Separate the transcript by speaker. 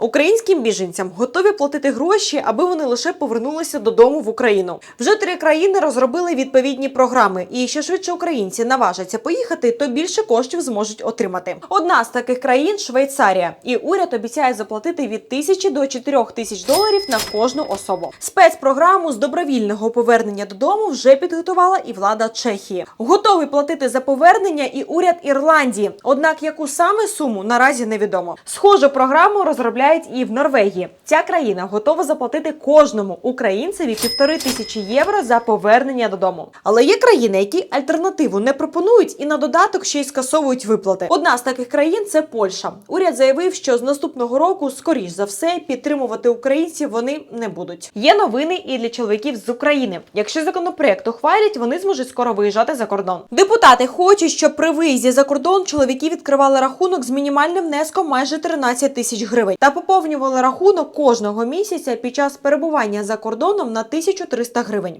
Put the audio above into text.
Speaker 1: Українським біженцям готові платити гроші, аби вони лише повернулися додому в Україну. Вже три країни розробили відповідні програми, і що швидше українці наважаться поїхати, то більше коштів зможуть отримати. Одна з таких країн Швейцарія, і уряд обіцяє заплатити від тисячі до чотирьох тисяч доларів на кожну особу. Спецпрограму з добровільного повернення додому вже підготувала і влада Чехії. Готовий платити за повернення і уряд Ірландії. Однак яку саме суму наразі невідомо. Схожу програму розробляють і в Норвегії. Ця країна готова заплатити кожному українцеві півтори тисячі євро за повернення додому. Але є країни, які альтернативу не пропонують і на додаток ще й скасовують виплати. Одна з таких країн це Польща. Уряд заявив, що з наступного року, скоріш за все, підтримувати українців вони не будуть. Є новини і для чоловіків з України. Якщо законопроект ухвалять, вони зможуть скоро виїжджати за кордон. Депутати хочуть, щоб при виїзді за кордон чоловіки відкривали рахунок з мінімальним внеском майже 13 тисяч гривень та поповнювали рахунок кожного місяця під час перебування за кордоном на 1300 гривень.